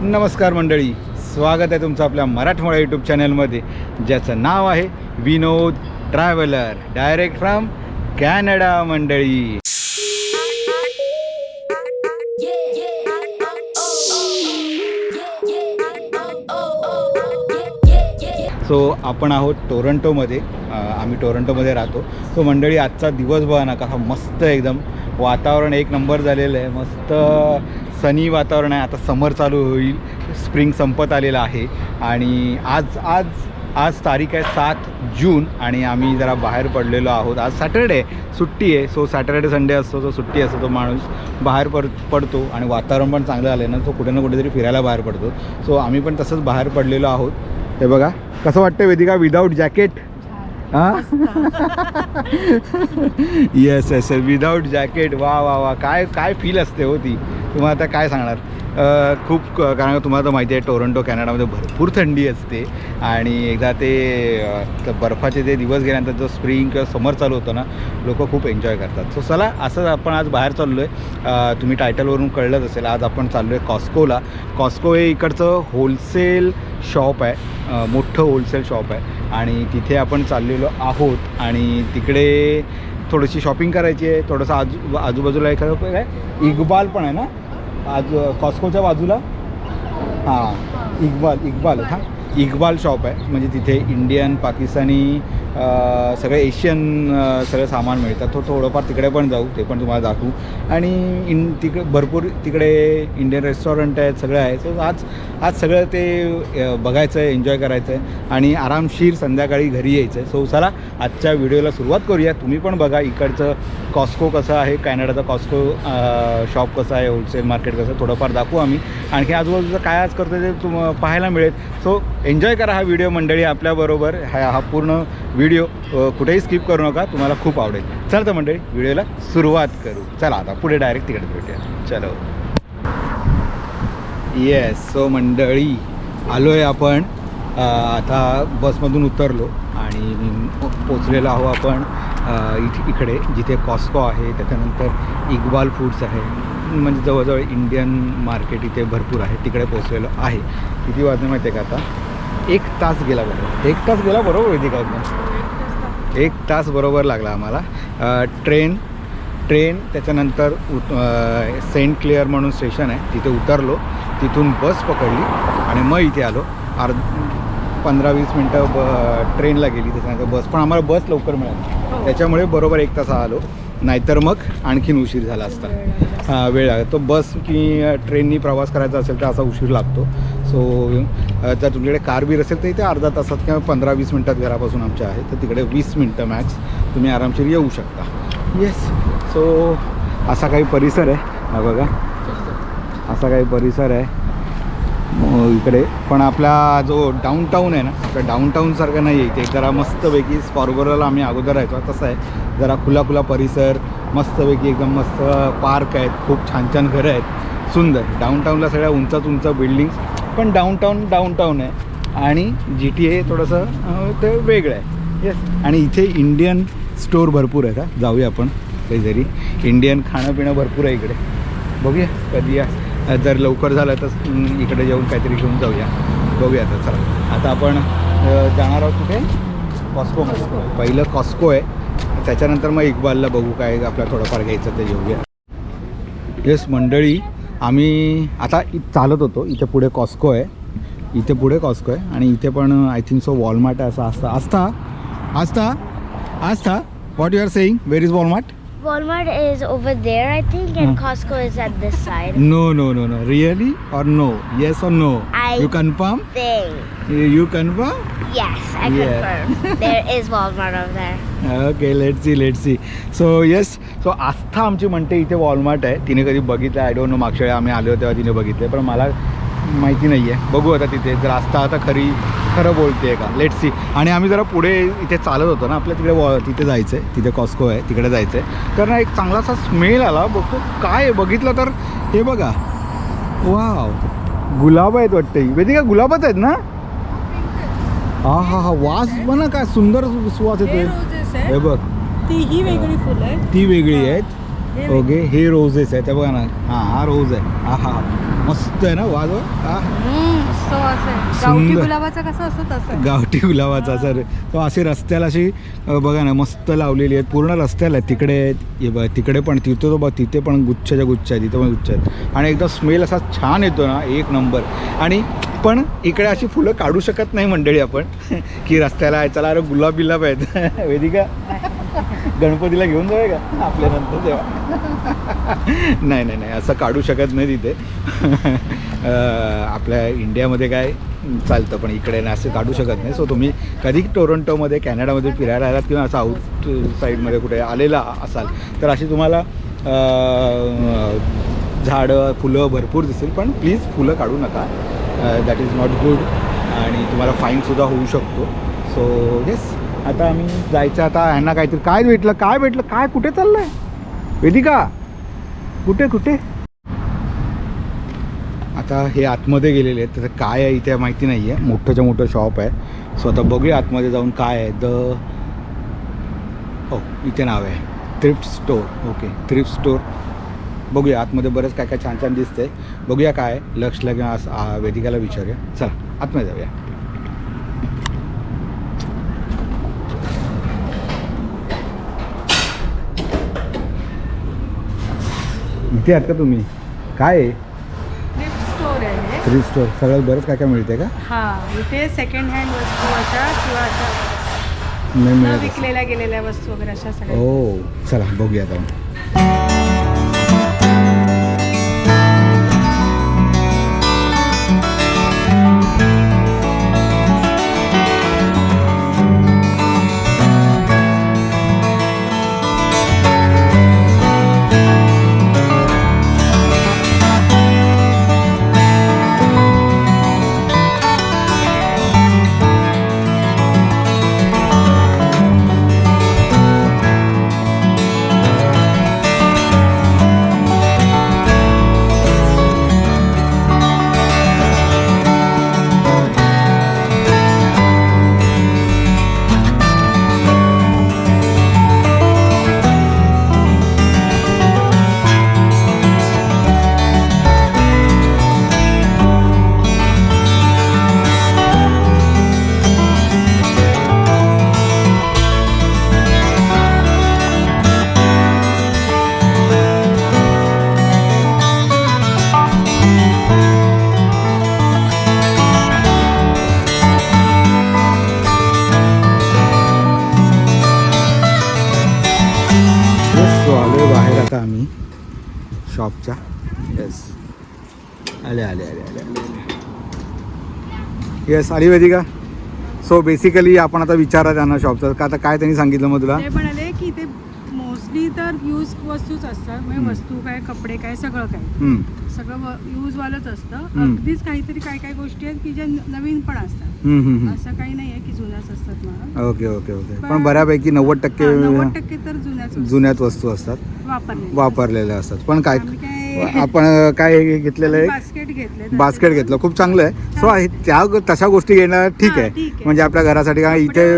नमस्कार मंडळी. स्वागत आहे तुमचं आपल्या मराठमोळा यूट्यूब चॅनलमध्ये ज्याचं नाव आहे Vinod traveller. Direct from Canada मंडळी. सो आपण आहोत टोरंटोमध्ये. आम्ही टोरंटोमध्ये राहतो. सो मंडळी आजचा दिवस बघा ना कसा मस्त एकदम वातावरण एक नंबर झालेलं आहे. मस्त सनी वातावरण आहे. आता समर चालू होईल. स्प्रिंग संपत आलेलं आहे. आणि आज आज आज तारीख आहे सात जून आणि आम्ही जरा बाहेर पडलेलो आहोत. आज सॅटरडे सुट्टी आहे. सो सॅटरडे संडे असतो तो सुट्टी असतो तो माणूस बाहेर पड पडतो आणि वातावरण पण चांगलं आलं ना तो कुठे ना कुठेतरी फिरायला बाहेर पडतो. सो आम्ही पण तसंच बाहेर पडलेलो आहोत. हे बघा कसं वाटतं वेदिका? विदाऊट जॅकेट हां? येस येस विदाऊट जॅकेट वा वा वा. काय काय फील असते हो ती? तुम्हाला आता काय सांगणार? खूप क- कारण का तुम्हाला तर माहिती आहे टोरंटो कॅनडामध्ये भरपूर थंडी असते. आणि एकदा ते बर्फाचे ते दिवस गेल्यानंतर जो स्प्रिंग किंवा समर चालू होतं ना लोक खूप एन्जॉय करतात. सो चला असंच आपण आज बाहेर चाललो आहे तुम्ही टायटलवरून कळलंच असेल आज आपण चाललो आहे कॉस्कोला. कॉस्को हे इकडचं होलसेल शॉप आहे. मोठं होलसेल शॉप आहे. आणि तिथे आपण चाललेलो आहोत. आणि तिकडे थोडीशी शॉपिंग करायची आहे. थोडंसं आजू आजूबाजूला एखादं काय इकबाल पण आहे ना? आज कॉस्कोच्या बाजूला? हां. इकबाल इकबाल. हां. इकबाल शॉप आहे. म्हणजे तिथे इंडियन पाकिस्तानी सगळं सगळे एशियन सगळं सामान मिळतं तो थोडंफार तिकडे पण जाऊ ते पण तुम्हाला दाखवू. आणि इन तिकडे भरपूर तिकडे इंडियन रेस्टॉरंट आहेत सगळं आहे सो आज आज सगळं ते बघायचं आहे एन्जॉय करायचं आहे आणि आरामशीर संध्याकाळी घरी यायचं आहे सो चला आजच्या व्हिडिओला सुरुवात करूया. तुम्ही पण बघा इकडचं कॉस्को कसं आहे कॅनडाचं कॉस्को शॉप कसं आहे होलसेल मार्केट कसं थोडंफार दाखवू आम्ही. आणखी आजूबाजूचं काय आज करतो ते तुम पाहायला मिळेल. सो एन्जॉय करा हा व्हिडिओ मंडळी आपल्याबरोबर हा हा पूर्ण व्हिडिओ कुठेही स्किप करू नका तुम्हाला खूप आवडेल. चल तर मंडळी व्हिडिओला सुरुवात करू. चला आता पुढे डायरेक्ट तिकडे भेटूया. चलो. येस सो मंडळी आलो आहे आपण आता बसमधून उतरलो आणि पोचलेलो आहो आपण इथे इकडे जिथे कॉस्को आहे त्याच्यानंतर इकबाल फूड्स आहे म्हणजे जवळजवळ इंडियन मार्केट इथे भरपूर आहे तिकडे पोचलेलो आहे. किती वाजले माहिती आहे का आता? एक तास गेला बरोबर. एक तास गेला बरोबर माहिती का एकदम एक तास बरोबर लागला आम्हाला. ट्रेन ट्रेन त्याच्यानंतर उत सेंट क्लिअर म्हणून स्टेशन आहे. तिथे उतरलो. तिथून बस पकडली आणि मग इथे आलो. अर्ध पंधरा वीस मिनटं ब ट्रेनला गेली. त्याच्यानंतर बस. पण आम्हाला बस लवकर मिळाली. त्याच्यामुळे बरोबर एक तास आलो. नाहीतर मग आणखीन उशीर झाला असता. वेळ लागेल. तो बस की ट्रेननी प्रवास करायचा असेल तर असा उशीर लागतो. सो जर तुमच्याकडे कार बीर असेल तर इथे अर्धा तासात किंवा पंधरा वीस मिनटात घरापासून आमच्या आहे. तर तिकडे वीस मिनटं मॅक्स तुम्ही आरामशीर येऊ शकता. येस सो असा काही परिसर आहे. हा बघा. असा काही परिसर आहे. इकडे. पण आपला जो डाऊनटाऊन आहे ना तर डाऊनटाऊनसारखं नाही आहे इथे जरा मस्तपैकी स्कॉर्बोरोला आम्ही अगोदर राहायचो. तसं आहे जरा खुला खुला परिसर मस्तपैकी एकदम मस्त पार्क आहेत. खूप छान छान घरं आहेत. सुंदर. डाऊनटाऊनला सगळ्या उंचाच उंच बिल्डिंग्स पण डाऊनटाऊन डाऊनटाऊन आहे. आणि जी टी ए थोडंसं ते वेगळं आहे. येस आणि इथे इंडियन स्टोर भरपूर आहेत हा. जाऊया आपण. काहीतरी. इंडियन खाणं पिणं भरपूर आहे इकडे. बघूया कधी या जर लवकर झालं तर इकडे येऊन काहीतरी घेऊन जाऊया. बघूया आता चला. आता आपण जाणार आहोत कुठे? कॉस्कोमध्ये पहिलं कॉस्को आहे. त्याच्यानंतर मग इकबालला बघू काय आपल्याला थोडंफार घ्यायचं ते घेऊया. येस मंडळी आम्ही आता चालत होतो. इथे पुढे कॉस्को आहे. इथे पुढे कॉस्को आहे. आणि इथे पण आय थिंक सो वॉलमार्ट आहे असं असता. असता असता असता what you are saying where is Walmart Walmart is over there, I think, and Hmm. Costco is at this side. No no no no really or no yes or no I- you confirm Thing. You confirm Yes, I Yeah. confirm. there is Walmart over there. Okay let see let see so yes so Aastha आमची म्हणते इथे Walmart आहे तिने कधी बघितलं I don't know मागच्या वेळी आम्ही आलो तेव्हा तिने बघितलं पण मला माहिती नाही आहे बघू आता तिथे. जर आस्था आता खरी खरं बोलते का? लेट सी आणि आम्ही जरा पुढे इथे चालत होतो ना. आपल्या तिकडे वॉ तिथे जायचं आहे तिथे कॉस्को आहे. तिकडे जायचं आहे तर ना एक चांगलासा स्मेल आला. बघतो काय आहे. बघितलं तर हे बघा. वाव गुलाब आहेत वाटते. वेदिका गुलाबच आहेत ना? हा हा हा. वास पण काय सुंदर सुवास येतोय. हे बघ ती ही वेगळी फुलं ती वेगळी आहेत. ओके हे रोजेस आहे ते बघा ना. हां हा रोज आहे. हा हा मस्त आहे ना वाज हा? गावठी. गुलाबाचा कसा असतो तसं. आहे. गावठी गुलाबाचा सर. तो असे रस्त्याला अशी बघा ना मस्त लावलेली आहेत. पूर्ण रस्त्याला आहेत. तिकडे आहेत, तिकडे पण तिथे तो बघ तिथे पण गुच्छाच्या गुच्छ आहे तिथे पण गुच्छ आहेत. आणि एकदम स्मेल असा छान येतो ना एक नंबर. आणि पण इकडे अशी फुलं काढू शकत नाही मंडळी आपण. की रस्त्याला आहे चला अरे गुलाब बिलाब आहेत. वेदिका गणपतीला घेऊन जाऊया का? आपल्या नंतर तेव्हा नाही नाही नाही असं काढू शकत नाही तिथे. आपल्या इंडियामध्ये काय चालतं पण इकडे ना असं काढू शकत नाही. सो तुम्ही कधी टोरंटोमध्ये कॅनडामध्ये फिरायला आलात किंवा असं साईडमध्ये कुठे आलेला असाल तर अशी तुम्हाला झाडं फुलं भरपूर दिसेल पण प्लीज फुलं काढू नका. दॅट इज नॉट गुड आणि तुम्हाला फाईनसुद्धा होऊ शकतो. सो येस आता आम्ही जायचं आता ह्यांना काहीतरी काय भेटलं काय भेटलं काय कुठे चाललं आहे वेदिका कुठे कुठे? आता हे आतमध्ये गेलेले आहेत त्याचं काय आहे इथे माहिती नाही आहे मोठंच्या मोठं शॉप आहे. सो आता बघूया आतमध्ये जाऊन काय आहे. द हो oh, इथे नाव आहे. Thrift store okay thrift store बघूया आतमध्ये बरंच काय काय छान छान दिसतंय. बघूया काय लक्ष लक्षला किंवा वेदिकाला विचारूया. चला आतमध्ये जाऊया. इथे आहात का तुम्ही? काय आहे? थ्रिफ्ट स्टोर आहे हे. थ्रिफ्ट स्टोर सगळं बरंच काय काय मिळते का? हा इथे सेकंड हँड वस्तू अशा किंवा अशा नाही न मिळत असं. विकलेल्या गेलेल्या वस्तू वगैरे अशा सगळ्या. ओ चला बघूया आता. आले आले आले आले येस आली. वेदी का सो बेसिकली आपण आता विचारा त्यांना शॉपचं का आता काय त्यांनी सांगितलं मग तुला? ते म्हणाले की ते मोस्टली तर यूज वस्तूच असतात. म्हणजे. वस्तू काय कपडे काय सगळं काय. सगळं यूजवालंच असतं. अगदीच काहीतरी काय काय गोष्टी आहेत की ज्या नवीन पण असतात. असं काही नाही आहे की जुन्याच असतात मला ओके ओके ओके पण बऱ्यापैकी नव्वद टक्के नव्वद टक्के तर जुन्याच जुन्याच वस्तू असतात. वापरले वापरलेल्या असतात. पण काय काय आपण काय घेतलेलं आहे? बास्केट घेतले बास्केट घेतलं. खूप चांगलं आहे. सो आहे त्या तशा गोष्टी घेणं ठीक हा, आहे. ठीक आहे. म्हणजे आपल्या घरासाठी काय इथे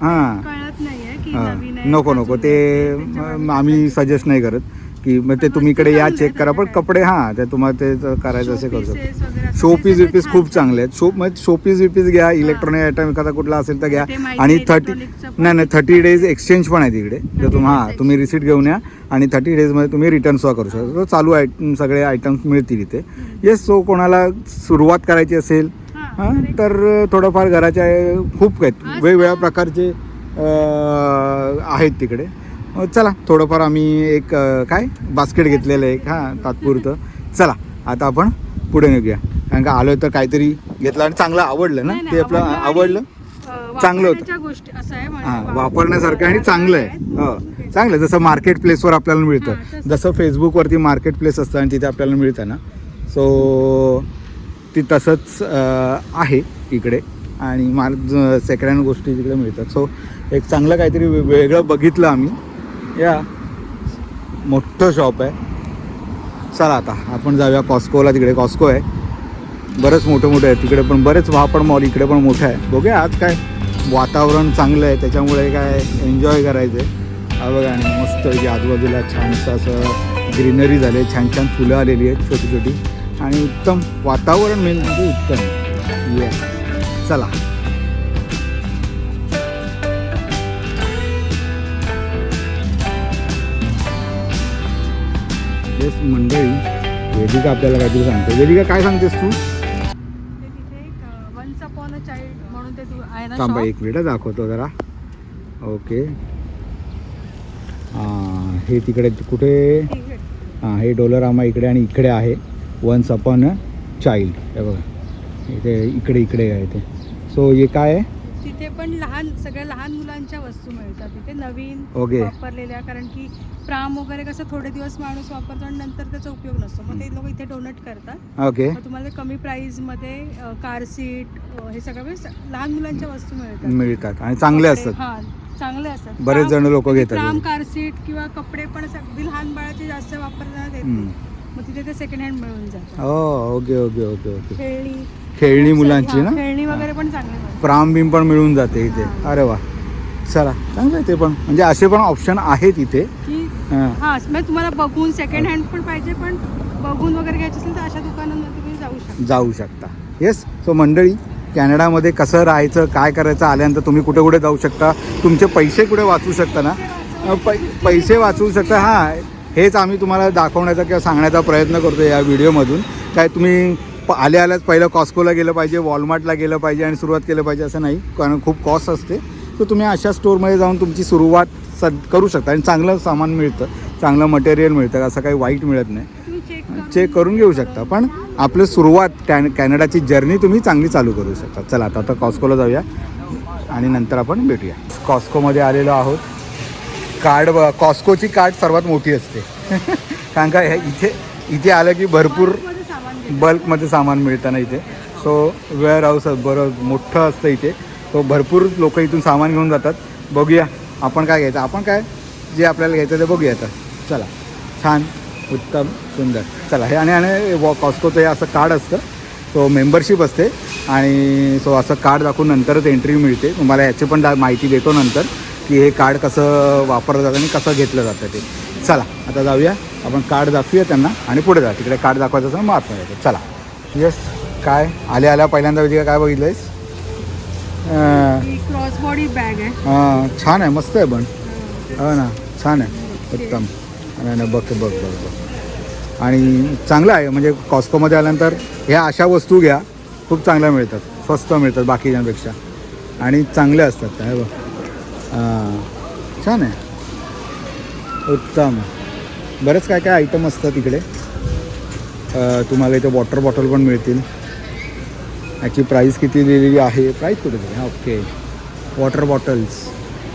हां. कळत नाहीये की हां. नवीन आहे नको नको. ते म- आम्ही सजेस्ट नाही करत. की मग ते तुम्ही इकडे या चेक करा. पण कपडे हां ते तुम्हाला ते ज- करायचं असे करू शकतो showpieces वगैरे असं शो ते पीस सगळं विपीस खूप. चांगले आहेत. शो म्हणजे शो पीस विपीस घ्या इलेक्ट्रॉनिक आयटम एखादा कुठला असेल तर घ्या. आणि थर्टी नाही नाही थर्टी डेज एक्सचेंज पण आहे तिकडे जर तुम्ही हां तुम्ही रिसिट घेऊन या आणि थर्टी डेजमध्ये तुम्ही रिटर्न सुद्धा करू शकता. चालू आयटम सगळे आयटम्स मिळतील इथे. येस सो कोणाला सुरुवात करायची असेल हां, तर तर थोडंफार घराच्या खूप आहेत. वेगवेगळ्या तर- प्रकारचे आहेत तिकडे. चला थोडंफार आम्ही एक काय बास्केट घेतलेलं आहे हां तात्पुरतं. चला आता आपण पुढे निघूया. कारण का आलो तर काहीतरी घेतलं आणि चांगलं आवडलं ना? ते आपलं आवडलं चांगलं होतं. हां वाप- वापरण्यासारखं आणि चांगलं आहे. हो चांगलं. जसं मार्केट प्लेसवर आपल्याला हां, मिळतं. जसं फेसबुकवरती मार्केट प्लेस असतं आणि तिथे आपल्याला मिळतं ना? सो ती तसंच आहे इकडे. आणि मार सेकंड हँड गोष्टी तिकडे मिळतात. सो एक चांगलं काहीतरी वे- वेगळं बघितलं आम्ही. या. मोठं शॉप आहे. चला आता आपण जाऊया कॉस्कोला तिकडे कॉस्को आहे. बरंच मोठं मोठं आहे तिकडे पण बरेच वापड मॉल इकडे पण मोठं आहे बघूया आज काय वातावरण चांगलं आहे त्याच्यामुळे काय एन्जॉय करायचं आहे बघा आणि मस्त जे आजूबाजूला छानसं असं ग्रीनरी झाले छान छान फुलं आलेली आहेत छोटी छोटी. आणि उत्तम वातावरण मेन म्हणजे उत्तम. येस चला. तेच मंडळी वेदिका आपल्याला काहीतरी सांगते. वेदिका काय सांगतेस तू? एक थांबा एक मिनिट दाखवतो जरा. ओके. हां हे तिकडे कुठे? हां हे डोलरामा इकडे आणि इकडे आहे. वन्स अपॉन अ चाइल्ड हे बघा. इथे इकडे इकडे आहे ते. सो हे काय आहे? तिथे पण लहान सगळ्या लहान मुलांच्या वस्तू मिळतात तिथे नवीन ओके. वापरलेल्या कारण की प्राम वगैरे कसं थोडे दिवस माणूस वापरतो आणि नंतर त्याचा उपयोग नसतो मग ते लोक इथे डोनेट करतात ओके मग तुम्हाला कमी प्राइसमध्ये कार सीट हे सगळं म्हणजे स- लहान मुलांच्या वस्तू मिळतात मिळतात आणि चांगले असतात हा चांगले असतात बरेच जण लोकं घेतात. प्राम कार सीट किंवा कपडे पण असं अगदी लहान बाळाचे जास्त वापरण्यात येत हम्म. नाही. मग तिथे ते सेकंड हँड मिळून हो ओके ओके ओके ओके. खेळणी. खेळणी मुलांची ना? खेळणी वगैरे पण चांगले बिम पण मिळून जाते इथे. अरे वा. चला चांगलं आहे ते पण. म्हणजे असे पण ऑप्शन आहेत इथे. की हां. हा म्हणजे तुम्हाला बघून सेकंड हँड पण पाहिजे पण बघून वगैरे घ्यायचं असेल तर अशा दुकानांमध्ये तुम्ही जाऊ शकता. जाऊ शकता. येस सो मंडळी कॅनडामध्ये कसं राहायचं काय करायचं आल्यानंतर तुम्ही कुठे कुठे जाऊ शकता. तुमचे पैसे कुठे वाचू शकता ना? अ, पै पैसे वाचवू शकता. हां हेच आम्ही तुम्हाला दाखवण्याचा किंवा सांगण्याचा प्रयत्न करतो या व्हिडिओमधून. काय तुम्ही प- आल्या आल्याच पहिलं कॉस्कोला गेलं पाहिजे वॉलमार्टला गेलं पाहिजे आणि सुरुवात केलं पाहिजे असं नाही कारण खूप कॉस्ट असते. तर तुम्ही अशा स्टोअरमध्ये जाऊन तुमची सुरुवात सद करू शकता आणि चांगलं सामान मिळतं चांगलं मटेरियल मिळतं असं काही वाईट मिळत नाही. तुम्ही चेक करून चेक करून घेऊ शकता. पण आपलं सुरुवात कॅन कॅनडाची जर्नी तुम्ही चांगली चालू करू शकता. चला आता आता कॉस्कोला जाऊया आणि नंतर आपण भेटूया. कॉस्कोमध्ये आलेलो आहोत. कार्ड ब- कॉस्कोची कार्ड सर्वात मोठी असते. कारण का हे इथे इथे आलं की भरपूर बल्कमध्ये सामान मिळतं ना इथे. सो वेअर हाऊस बरं मोठं असतं इथे. तो भरपूर लोक इथून सामान घेऊन जातात. बघूया आपण काय घ्यायचं? आपण काय जे आपल्याला घ्यायचं ते बघूया आता. चला छान उत्तम सुंदर. चला हे आणि आणि वॉ कॉस्कोचं हे असं कार्ड असतं. सो मेंबरशिप असते. आणि सो असं कार्ड दाखवून नंतरच एंट्री मिळते. तुम्हाला याची पण दा माहिती देतो नंतर. की हे कार्ड कसं वापरलं जातं आणि कसं घेतलं जातं ते. चला आता जाऊया. आपण कार्ड दाखवूया त्यांना आणि पुढे जा. तिकडे कार्ड दाखवायचं असं मग आतमध्ये जायचं चला. येस काय? आल्या आल्या. पहिल्यांदा विधी काय बघितलंयस? अं, ही क्रॉस बॉडी बॅग आहे. हां छान आहे. मस्त आहे पण. हो. ना छान आहे. उत्तम. नाही नाही बघ बघ बघ बघ. आणि चांगलं आहे. म्हणजे कॉस्कोमध्ये आल्यानंतर ह्या अशा वस्तू घ्या. खूप चांगल्या मिळतात. स्वस्त मिळतात बाकीच्यांपेक्षा. आणि चांगल्या असतात. काय बघ. हां. छान आहे. उत्तम. बरेच काय काय आयटम असतात इकडे. तुम्हाला इथे वॉटर बॉटल पण मिळतील. याची प्राईस किती दिलेली आहे? प्राईस कुठे दिली? हां okay water bottles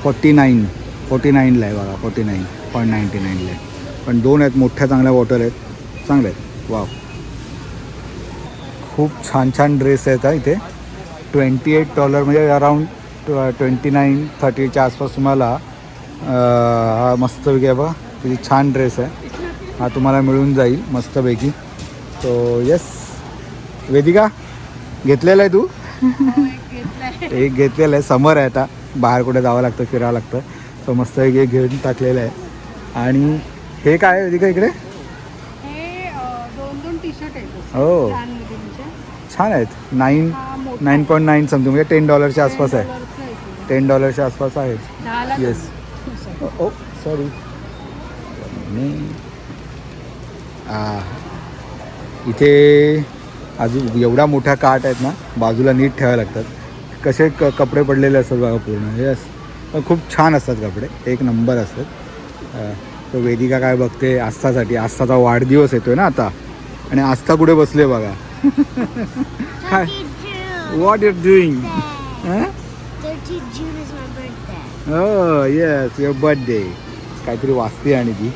forty nine forty नाईनला आहे बघा फोर्टी नाईन पॉईंट नाईन्टी नाईनला आहे. पण दोन आहेत मोठ्या चांगल्या बॉटल आहेत. चांगले आहेत. वाव खूप छान छान ड्रेस आहेत हा इथे. ट्वेंटी एट डॉलर म्हणजे अराऊंड ट्वेंटी नाईन थर्टीच्या आसपास तुम्हाला हा मस्तपैकी आहे बघा किती छान ड्रेस आहे. हा तुम्हाला मिळून जाईल मस्तपैकी तो येस वेदिका घेतलेला आहे तू? एक घेतलेलं आहे. समर आहे आता. बाहेर कुठे जावं लागतं फिरावं लागतं. तो मस्त एक घेऊन टाकलेलं आहे. आणि हे काय आहे का इकडे? हे. छान आहेत. Nine nine point nine something म्हणजे टेन डॉलरच्या आसपास आहे. टेन डॉलरच्या आसपास आहेत दहाला येस. ओ सॉरी इथे अजून एवढ्या मोठ्या काट आहेत ना बाजूला नीट ठेवायला लागतात. कसे क कपडे पडलेले असतात बघा पूर्ण. येस पण खूप छान असतात कपडे. एक नंबर असतात. अं, तो वेदिका काय बघते? आस्थासाठी. आस्थाचा वाढदिवस येतोय ना आता. आणि आस्था कुठे बसले बघा. काय व्हॉट युअर डुईंग हो येस युअर बर्थडे काहीतरी वाचते आणि ती.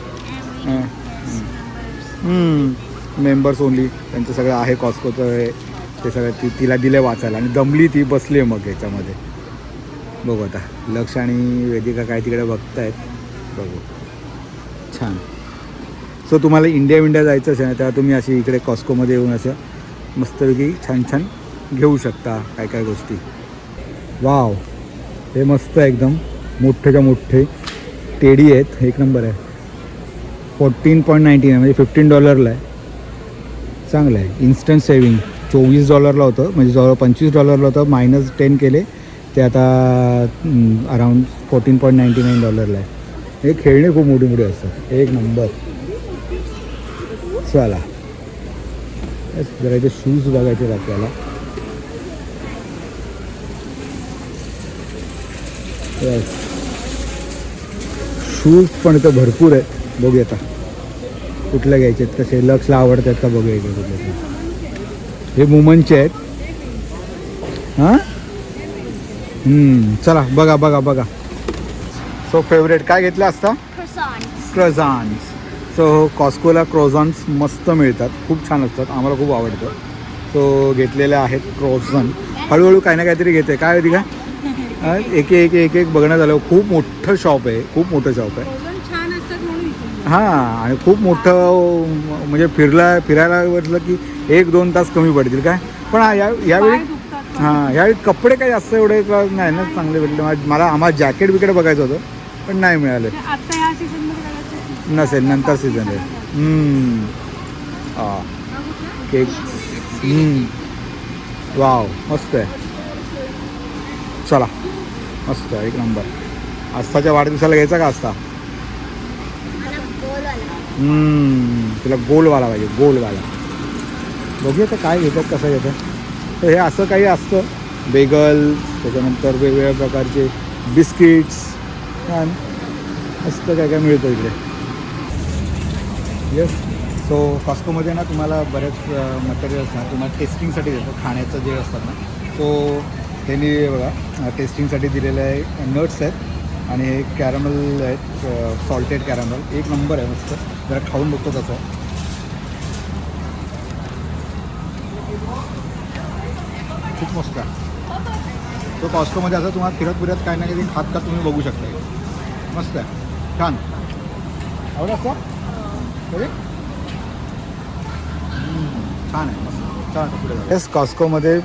मेंबर्स ओनली त्यांचं सगळं आहे कॉस्कोचं हे ते सगळं ती तिला दिले वाचायला. आणि दमली ती बसली मग याच्यामध्ये. बघू आता. लक्ष आणि वेदिका काय तिकडे बघतायत. बघू. छान. सो तुम्हाला इंडिया विंडिया जायचं असेल ना तेव्हा तुम्ही अशी इकडे कॉस्कोमध्ये येऊन असं मस्तपैकी छान छान घेऊ शकता. काय काय गोष्टी. वाव हे मस्त आहे एकदम. मोठेच्या मोठे टेडी आहेत. एक नंबर आहे. फोर्टीन पॉईंट नाईन्टीन आहे म्हणजे फिफ्टीन डॉलरला आहे. चांगलं आहे. इन्स्टंट सेविंग चोवीस डॉलरला होतं. म्हणजे जवळ पंचवीस डॉलरला होतं. मायनस टेन केले. ते आता around fourteen point ninety nine डॉलरला आहे. हे खेळणे खूप मोठी मोठी असतात. एक नंबर. चला. जरा इथे शूज बघायचे आपल्याला. आपल्याला शूज पण इथं भरपूर आहेत. बघूया आता. कुठल्या घ्यायचे आहेत कसे? लक्सला आवडतात का? बघूया इकडे कुठले. हे मुमनचे आहेत. हां? चला बघा बघा बघा. सो फेवरेट काय घेतलं असता. क्रॉझॉन्स सो कॉस्कोला क्रोझॉन्स मस्त मिळतात. खूप छान असतात. आम्हाला खूप आवडतं. सो घेतलेले आहेत क्रोझॉन हळूहळू काही ना काहीतरी घेते. काय होती का? एक एक एक एक बघण्यात झालं खूप मोठं शॉप आहे खूप मोठं शॉप आहे. हां आणि खूप मोठं म्हणजे फिरला फिरायला म्हटलं की एक दोन तास कमी पडतील काय? पण हा, या यावेळी हां यावेळी कपडे काही जास्त एवढे नाही ना चांगले भेटले. मला आम्हाला जॅकेट बिकेट बघायचं होतं पण नाही मिळाले. कदाचित नसेल नंतर सीझन आहे. हां. केक. वाव मस्त आहे. चला. मस्त एक नंबर. आस्थाच्या वाढदिवसाला घ्यायचा का आस्था? तुला गोलवाला पाहिजे गोलवाला बघूया तर काय घेतात कसं घेतात. तर हे असं काही असतं. बेगल त्याच्यानंतर वेगवेगळ्या प्रकारचे बिस्किट्स मस्त काय काय मिळतं इकडे. येस सो कॉस्कोमध्ये ना तुम्हाला बरेच मटेरियल्स ना तुम्हाला टेस्टिंगसाठी देतात खाण्याचं जे असतात ना. सो त्यांनी बघा टेस्टिंगसाठी दिलेले आहे नट्स आहेत आणि हे कॅरमल आहेत सॉल्टेड कॅरमल एक नंबर आहे मस्त. जरा खाऊन बघतो तसं खूप मस्त आहे. तो कॉस्कोमध्ये असं तुम्हाला फिरत फिरत काही ना काही खात का तुम्ही बघू शकता. मस्त आहे. छान. आवडत असतं? छान आहे. मस्त. छान पुढे येस कॉस्कोमध्ये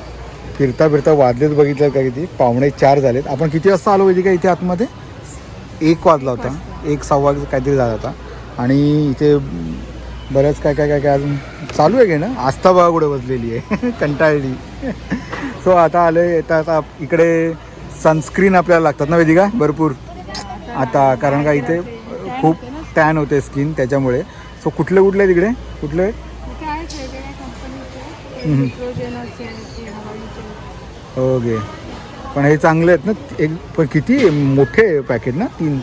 फिरता फिरता वाजलेत बघितलं का किती? पावणे चार झालेत. आपण किती वाजता आलो पाहिजे का इथे आतमध्ये? एक वाजला होता. एक सव्वा काहीतरी झाला होता. आणि इथे बऱ्याच काय काय काय काय अजून चालू आहे ना? आस्था कुठे बसलेली आहे? कंटाळली. सो आता आले येता आता इकडे सनस्क्रीन आपल्याला लागतात ना वेदिका? भरपूर. आता कारण का इथे खूप टॅन होते स्किन त्याच्यामुळे. सो कुठले कुठले तिकडे कुठले इथे आहेत वेगवेगळ्या कंपनीचे हम्म. निट्रोजेनचे हवाईचे ओके. पण हे चांगले आहेत ना एक पण किती मोठे पॅकेट ना? तीन.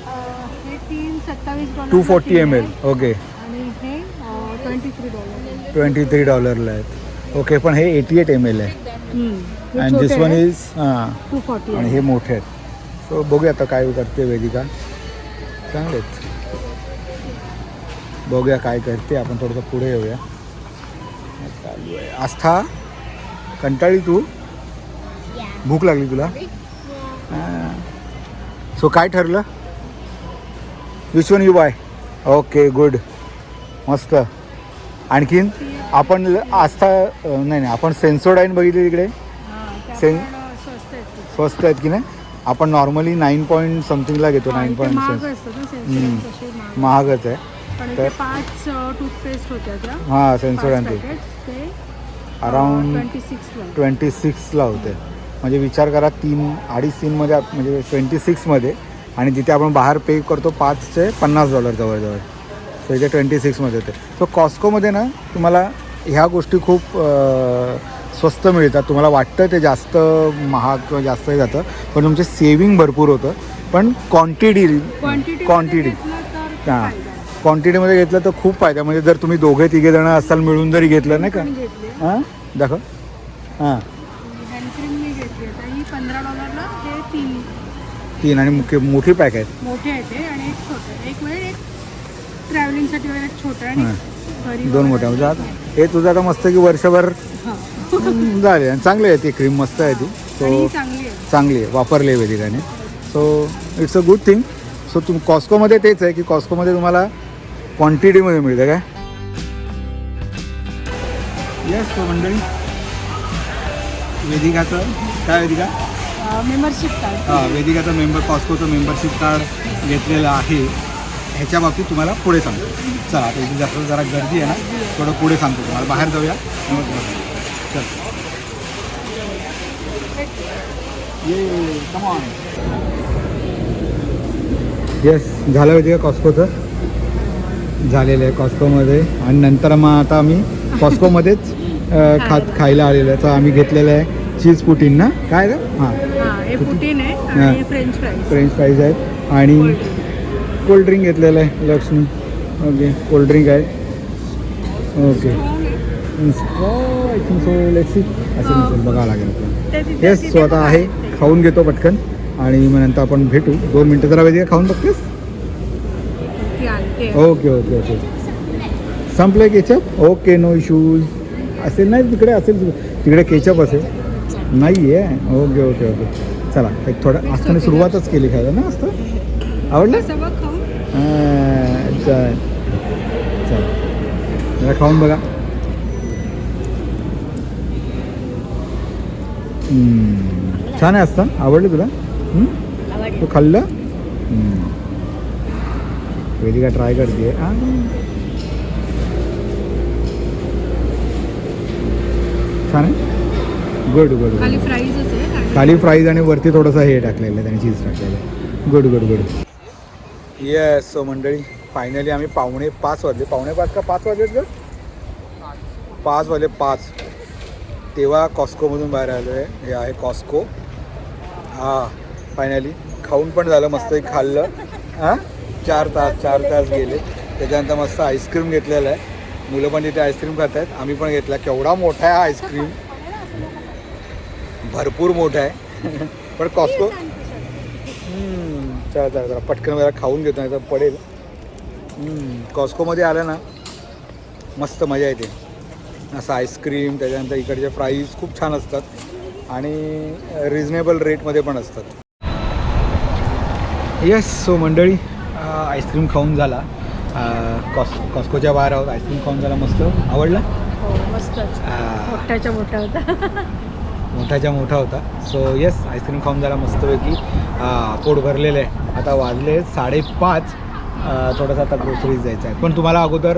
Two forty M L okay. हे ट्वेंटी थ्री डॉलरला आहेत. ओके पण हे एटी एट एम एल आहे अँड दिस वन इज हां. आणि हे मोठे आहेत. सो बघूया आता काय करते वेदिका. चांगले आहेत. बघूया काय करते. आपण थोडंसं पुढे येऊया. चालू आहे. आस्था कंटाळी तू. भूक लागली तुला? सो काय ठरलं? Which one you buy okay good मस्त. आणखीन आपण आस्था नाही नाही आपण सेन्सोडाईन बघितली तिकडे? सें- स्वस्त आहेत की नाही? आपण नॉर्मली नाईन पॉईंट समथिंगला घेतो नाईन पॉईंट. महागच आहे. तर- इथे पाच टूथपेस्ट होत्या त्या. हां सेन्सोडाईन ते. अराउंड ट्वेंटी सिक्सला होते. म्हणजे विचार करा तीन अडीच तीनमध्ये म्हणजे ट्वेंटी सिक्समध्ये आणि जिथे आपण बाहेर पे करतो पाचचे पन्नास डॉलर जवळजवळ. सो इथे ट्वेंटी सिक्समध्ये होते. सो कॉस्कोमध्ये ना तुम्हाला ह्या गोष्टी खूप स्वस्त मिळतात. तुम्हाला वाटतं ते जास्त महाग किंवा जास्त हे जातं पण तुमचे सेविंग भरपूर होतं. पण क्वांटिटी क्वांटिटी हां. क्वांटिटीमध्ये घेतलं तर खूप फायदा म्हणजे जर तुम्ही दोघे तिघे जण असाल मिळून जरी घेतलं नाही का? हां? दाखव. हां हँडक्रीम मी घेतली आता ही पंधरा डॉलरला हे तीन तीन आणि मुख्य मोठी पॅक आहेत. मोठे आहेत ते आणि एक छोटं एक म्हणजे एक ट्रॅव्हलिंगसाठी वगैरे एक छोटं आणि हां. घरी दोन मोठ्या म्हणजे. आता हे तुझं आता मस्त की वर्षभर हां. झाले आणि चांगली आहे ती क्रीम मस्त आहे ती. सो चांगली आहे. चांगली आहे. वापरली आहे वेदिकाने so it's a good thing so तुम कॉस्कोमध्ये तेच आहे की कॉस्कोमध्ये तुम्हाला क्वांटिटीमध्ये मिळतं काय? येस मंडळी वेदिकाचं काय वेदिका? मेंबरशिप कार्ड हां वेदिकाचं मेंबर कॉस्कोचं मेंबरशिप कार्ड घेतलेलं आहे. ह्याच्या बाबतीत तुम्हाला पुढे सांगतो. चला आता इथे जास्त जरा गर्दी आहे ना थोडं पुढे सांगतो तुम्हाला. बाहेर जाऊया. मग. चल. ये कमॉन येस झालं वेदिका कॉस्कोचं झालेलं आहे कॉस्कोमध्ये आणि नंतर मग आता आम्ही कॉस्कोमध्येच खात खायला आलेलं आहे. तर आम्ही घेतलेलं आहे चीज पुटीन. ना काय रे? हां. हां पुटीन आहे. आणि फ्रेंच फ्राईज फ्रेंच फ्राईज आहेत. आणि कोल्ड्रिंक घेतलेलं आहे लक्ष्मी. ओके कोल्ड्रिंक आहे. Okay I think so let's बघावं लागेल. आपल्याला येस तिथे सो आता पण आहे. खाऊन घेतो पटकन. आणि मग नंतर आपण भेटू. दोन मिनटं जरा वेगळी खाऊन बघतेस ओके ओके ओके संपलं केचप ओके नो इश्यूज असेल नाही तिकडे असेल. तिकडे केचप असेल. नाही आहे ओके ओके ओके चला एक थोडं असताना सुरुवातच केली खायला ना असतं? आवडलं? चल. चल. जरा खाऊन बघा. छान आहे असतं. आवडलं तुला? तू खाल्लं. वेदिका ट्राय करते. छान आहे? गुड गुड खाली आणि खाली फ्राईज आणि वरती थोडंसं हे टाकलेलं आहे त्याने चीज टाकलेलं आहे. Good good good. Yes so मंडळी फायनली आम्ही पावणे पाच वाजले. पावणे पाच का पाच वाजलेत ग? पाच वाजले पाच. तेव्हा कॉस्कोमधून बाहेर आलो आहे हे आहे कॉस्को हां फायनली खाऊन पण झालं मस्त. एक खाल्लं. हां? चार तास चार तास गेले. त्याच्यानंतर मस्त आईस्क्रीम घेतलेलं आहे. मुलं पण तिथे आईस्क्रीम खात आहेत आम्ही पण घेतला. केवढा मोठा आहे आईस्क्रीम भरपूर मोठा आहे. पण कॉस्को चला चला जरा पटकन जरा खाऊन घेतो नाही तर पडेल कॉस्कोमध्ये आलं ना मस्त मजा येते. असं आईस्क्रीम त्याच्यानंतर इकडचे प्राईस खूप छान असतात. आणि रिजनेबल रेटमध्ये पण असतात. येस सो मंडळी आईस्क्रीम खाऊन झाला. कॉस कॉस्कोच्या बाहेर आहोत आईस्क्रीम खाऊन झाला मस्त. आवडला? हो मस्तच. आ, मोठ्याच्या मोठ्या होता मोठाच्या मोठा होता. सो येस आईस्क्रीम खाऊन झाला मस्तपैकी पोट भरलेलं आहे. आता वाजले साडेपाच. थोडंसं आता ग्रोसरीज जायचं आहे. पण तुम्हाला अगोदर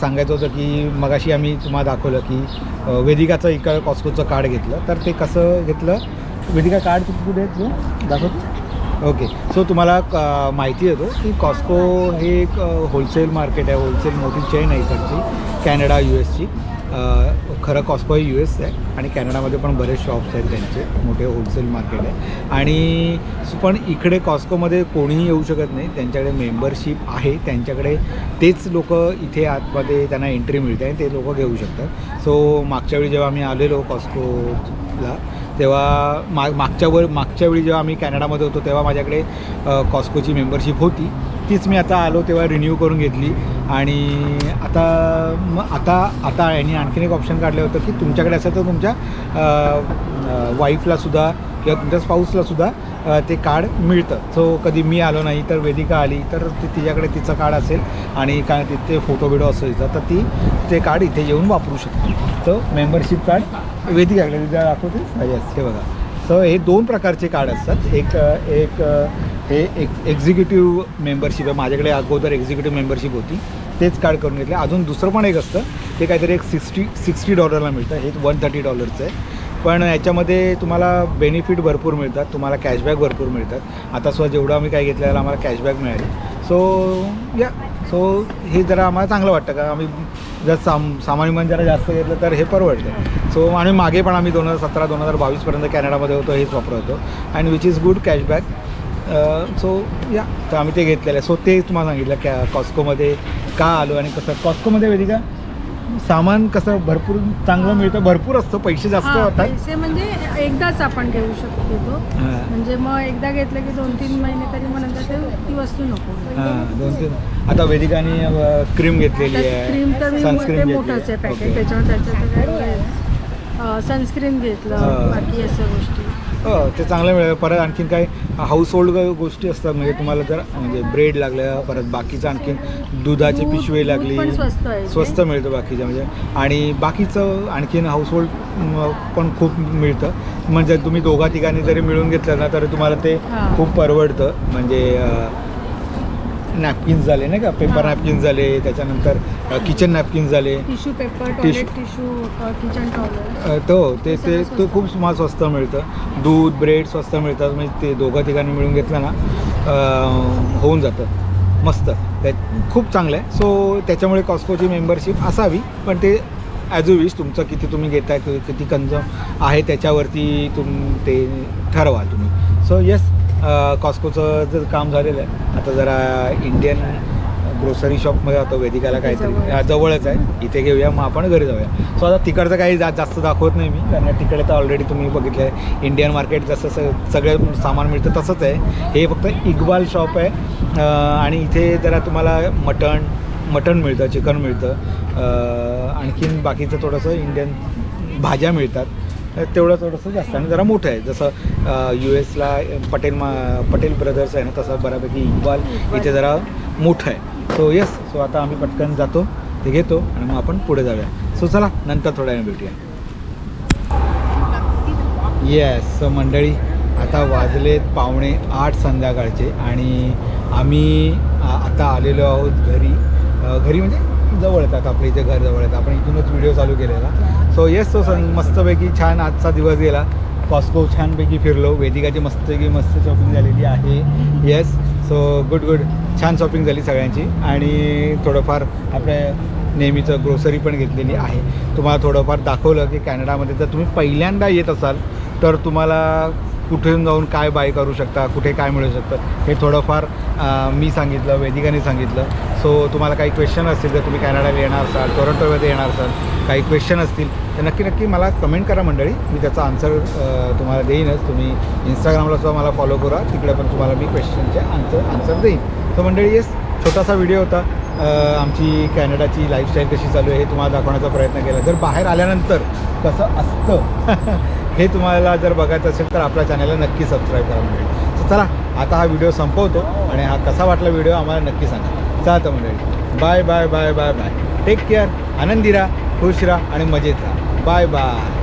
सांगायचं होतं की मगाशी आम्ही तुम्हाला दाखवलं की वेदिकाचं इकडं कॉस्कोचं कार्ड घेतलं. तर ते कसं घेतलं? वेदिका कार्ड कुठे कुठे दाखवतो ओके सो तुम्हाला माहिती देतो की कॉस्को हे एक होलसेल मार्केट आहे. होलसेल मोठी चेन आहे इकडची. कॅनडा यू एसची खरं कॉस्को हे यू एस आहे आणि कॅनडामध्ये पण बरेच शॉप्स आहेत त्यांचे. मोठे होलसेल मार्केट आहे. आणि पण इकडे कॉस्कोमध्ये कोणीही येऊ शकत नाही. त्यांच्याकडे मेंबरशिप आहे. त्यांच्याकडे तेच लोक इथे आतमध्ये त्यांना एंट्री मिळते आणि ते लोक घेऊ शकतात. सो मागच्या वेळी जेव्हा आम्ही आलेलो कॉस्कोला तेव्हा मा मागच्या वर मागच्या वेळी जेव्हा आम्ही कॅनडामध्ये होतो तेव्हा माझ्याकडे कॉस्कोची मेंबरशिप होती. तीच मी आता आलो तेव्हा रिन्यू करून घेतली. आणि आता मग आता आता यांनी आणखीन एक ऑप्शन काढलं होतं की तुमच्याकडे असेल तर तुमच्या वाईफलासुद्धा किंवा तुमच्या स्पाऊसलासुद्धा ते कार्ड मिळतं. सो कधी मी आलो नाही तर वेदिका आली तर ती तिच्याकडे तिचं कार्ड असेल आणि काय तिथे फोटो बिडो असेल तर ती ते कार्ड इथे येऊन वापरू शकते. तर मेंबरशिप कार्ड वेदिकाकडे तिथे दाखवते. येस हे बघा. तर हे दोन प्रकारचे कार्ड असतात. एक एक हे एक एक्झिक्युटिव्ह मेंबरशिप आहे. माझ्याकडे अगोदर एक्झिक्युटिव्ह मेंबरशिप होती. तेच कार्ड करून घेतले. अजून दुसरं पण एक असतं. ते काहीतरी एक सिक्स्टी सिक्स्टी डॉलरला मिळतं. हे वन थर्टी डॉलरचं आहे. पण याच्यामध्ये तुम्हाला बेनिफिट भरपूर मिळतात. तुम्हाला कॅशबॅक भरपूर मिळतात. आता सुद्धा जेवढं आम्ही काय घेतलं त्याला आम्हाला कॅशबॅक मिळाली. सो या सो हे जरा आम्हाला चांगलं वाटतं का आम्ही जर साम सामान्य मन जरा जास्त घेतलं तर हे परवडतं. सो आणि मागे पण आम्ही दोन हजार सतरा दोन हजार बावीसपर्यंत कॅनडामध्ये होतो हेच वापरत होतो. And which is good cashback so yeah. तर आम्ही ते घेतलेलं आहे. सो ते तुम्हाला सांगितलं कॅ कॉस्कोमध्ये का आलो आणि कसं? कॉस्कोमध्ये वेदिका सामान कसं भरपूर चांगलं मिळतं भरपूर असतं पैसे जास्त हा, होतात. पैसे म्हणजे एकदाच आपण घेऊ शकतो तो. हां. म्हणजे मग एकदा घेतलं की दोन तीन महिने तरी मग नंतर ते ती वस्तू नको. हां दोन तीन. आता वेदिकाने क्रीम घेतलेली आहे. क्रीम तर मी ते घेतली मोठंच आहे पॅकेट. त्याच्यावर त्याच्यात सनस्क्रीन घेतलं. बाकी अशा गोष्टी. हो ते चांगलं मिळेल. परत आणखीन काय हाऊस होल्ड गोष्टी असतात. म्हणजे तुम्हाला जर म्हणजे ब्रेड लागलं परत बाकीचं आणखीन दुधाची दूध- पिशवी लागली स्वस्त मिळतं बाकीचं. म्हणजे आणि बाकीचं आणखीन हाऊसहोल्ड पण खूप मिळतं. म्हणजे तुम्ही दोघा तिघांनी जरी मिळून घेतलं ना तर तुम्हाला ते. खूप परवडतं. म्हणजे नॅपकिन्स झाले नाही का? पेपर. नॅपकिन्स झाले त्याच्यानंतर किचन नॅपकिन्स झाले. टिश्यू पेपर टिश्यू- किचन तो ते ते ते. खूप तुम्हाला स्वस्त मिळतं. दूध ब्रेड स्वस्त मिळतात म्हणजे ते दोघं ठिकाणी मिळून घेतलं ना होऊन जातं. मस्त. त्या खूप चांगलं आहे सो त्याच्यामुळे कॉस्कोची मेंबरशिप असावी पण ते ॲज अ विश तुमचं किती तुम्ही घेताय कि- किती कन्झम आहे त्याच्यावरती तुम ते ठरवाल तुम्ही. सो येस कॉस्कोचं जर काम झालेलं आहे आता जरा इंडियन ग्रोसरी शॉपमध्ये आता वेदिकाला काहीतरी जवळच. जवळच आहे. इथे घेऊया मग आपण घरी जाऊया. सो आता तिकडचं काही जा जास्त दाखवत नाही मी कारण तिकडे तर ऑलरेडी तुम्ही बघितलं आहे. इंडियन मार्केट जसं स सगळं सामान मिळतं तसंच आहे. हे फक्त इकबाल शॉप आहे. आणि इथे जरा तुम्हाला मटण मटण मिळतं चिकन मिळतं. आणखीन बाकीचं थोडंसं इंडियन भाज्या मिळतात. तेवढं थोडंसं जास्त आणि जरा मोठं आहे. जसं यू एसला पटेल मा पटेल ब्रदर्स आहे ना तसं बऱ्यापैकी इक्बाल इथे जरा मोठं आहे. सो येस सो आता आम्ही पटकन जातो ते घेतो आणि मग आपण पुढे जाऊया. सो चला नंतर थोड्या वेळ भेटूया. येस सो मंडळी आता वाजलेत पावणे आठ संध्याकाळचे आणि आम्ही आता आलेलो आहोत घरी. घरी म्हणजे जवळ येतात आपल्या इथे घर जवळ येतात आपण इथूनच व्हिडिओ चालू केलेला. सो येस सो सं मस्तपैकी छान आजचा दिवस गेला. कॉस्को छानपैकी फिरलो. वेदिकाची मस्तपैकी मस्त शॉपिंग झालेली आहे. येस सो गुड गुड छान शॉपिंग झाली सगळ्यांची. आणि थोडंफार आपल्या नेहमीचं ग्रोसरी पण घेतलेली आहे. तुम्हाला थोडंफार दाखवलं की कॅनडामध्ये जर तुम्ही पहिल्यांदा येत असाल तर तुम्हाला कुठून जाऊन काय बाय करू शकता कुठे काय मिळू शकतं हे थोडंफार मी सांगितलं वेदिकाने सांगितलं. सो तुम्हाला काही क्वेश्चन असतील जर तुम्ही कॅनडाला येणार असाल टोरंटोमध्ये येणार असाल काही क्वेश्चन असतील तर नक्की नक्की मला कमेंट करा मंडळी. मी त्याचा आन्सर तुम्हाला देईनच. तुम्ही इंस्टाग्रामला सुद्धा मला फॉलो करा. तिकडे पण तुम्हाला मी क्वेश्चनचे आन्सर आन्सर देईन. तर मंडळी येस छोटासा व्हिडिओ होता. आमची कॅनडाची लाईफस्टाईल कशी चालू आहे हे तुम्हाला दाखवण्याचा प्रयत्न केला. जर बाहेर आल्यानंतर कसं असतं? हे तुम्हाला जर बघायचं असेल तर आपल्या चॅनलला नक्की सबस्क्राईब करा मंडळी तर चला आता हा व्हिडिओ संपवतो आणि हा कसा वाटला व्हिडिओ आम्हाला नक्की सांगा. चला तर मंडळी. Bye bye bye bye bye take care आनंदी राहा खुश राहा आणि मजेत राहा. Bye bye